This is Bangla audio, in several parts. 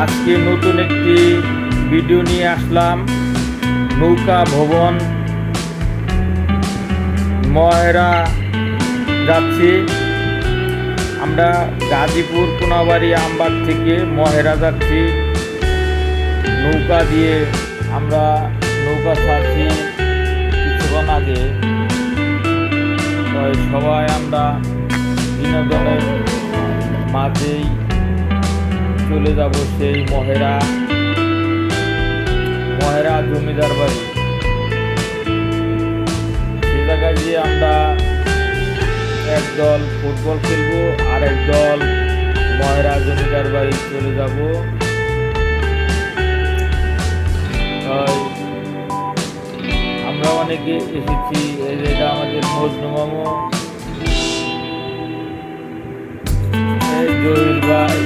আজকে নতুন একটি ভিডিও নিয়ে আসলাম। নৌকা ভবন ময়রা যাচ্ছি। আমরা গাজীপুর, কোনাবাড়ি, আমবাগ থেকে মহেরা যাচ্ছি। নৌকা দিয়ে আমরা নৌকা ছাড়ছি কিছুক্ষণ আগে। সবাই আমরা বিনোদনের মাঝেই চলে যাব সেই মহেরা মহেরা জমিদার বাড়ি। সে জায়গায় গিয়ে আমরা একদল ফুটবল খেলব আর একদল মহেরা জমিদার বাড়ি চলে যাব। আমরা অনেকে এসেছি এটা আমাদের মজনু মামু জহির ভাই।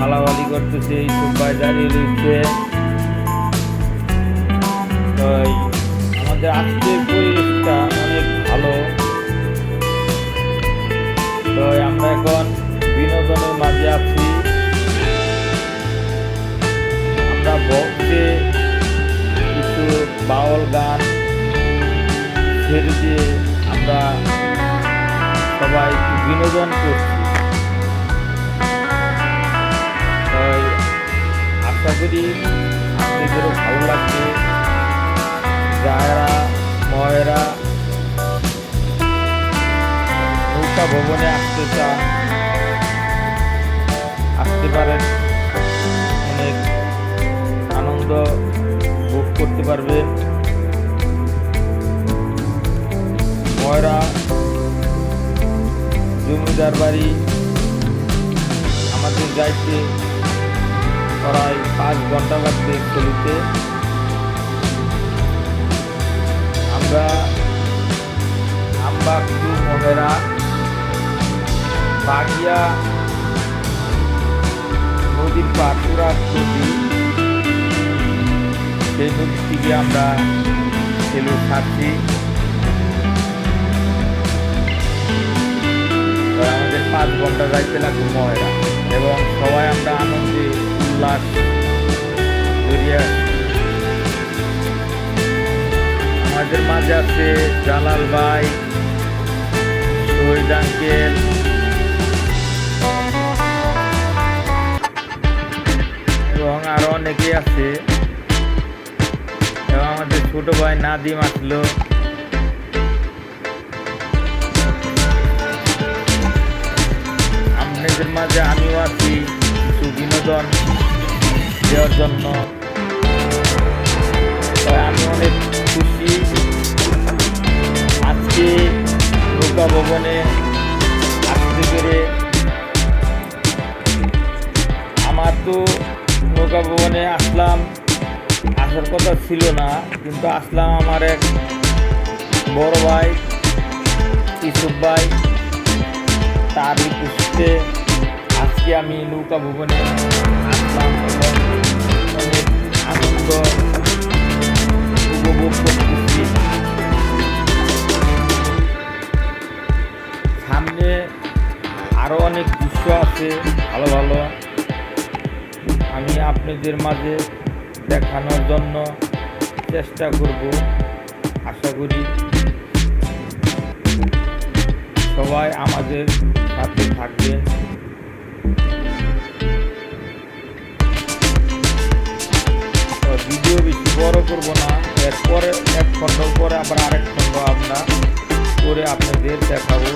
ফালাফালি করতেছে, এই সব ভাই দাঁড়িয়ে রয়েছে। তাই আমাদের আজকের পরিবেশটা অনেক ভালো। তো আমরা এখন বিনোদনের মাঝে আছি। আমরা বক্সে কিছু বাউল গান ছেড়ে দিয়ে আমরা সবাই বিনোদন করছি। করি আপনাদেরও ভালো লাগবে। যারা ময়রা, নৌকা ভবনে আসতে চান, আসতে পারেন। অনেক আনন্দ ভোগ করতে পারবেন। ময়রা, জমিদার বাড়ি, আমাদের যাইতে প্রায় পাঁচ ঘণ্টা লাগবে চলিতে আমরা আম্বাকু মহেরা বাগিয়া, নদীর নদী সেই নদী থেকে আমরা সেলু ছাড়ছি আমাদের পাঁচ ঘণ্টা যাইতে লাগবে মহেরা এবং সবাই আমরা আনন্দে উল্লাস জড়িয়ে আমাদের মাঝে আছে জালাল ভাই, শহীদ আঙ্কেল। এবং আরও অনেকে আছে। এবং আমাদের ছোট ভাই নাদিম আসলো। আপনাদের মাঝে আমিও আছি, কিছু বিনোদন। দেওয়ার জন্য। আমি অনেক খুশি। আজকে নৌকা ভবনে আসতে পেরে আমার তো নৌকা ভবনে আসলাম, আসার কথা ছিল না, কিন্তু আসলাম আমার এক বড় ভাই, ইসুফ ভাই, তার রিকোয়েস্টে আজকে আমি নৌকা ভবনে আসলাম অনেক আনন্দ উপভোগ করতেছি সামনে আরও অনেক দৃশ্য আছে, ভালো ভালো। আমি আপনাদের মাঝে দেখানোর জন্য চেষ্টা করব, আশা করি সবাই আমাদের সাথে থাকবেন। করব না। এরপরে এক খণ্ড পরে আবার আরেক খণ্ড আমরা করে আপনাদের দেখাবো।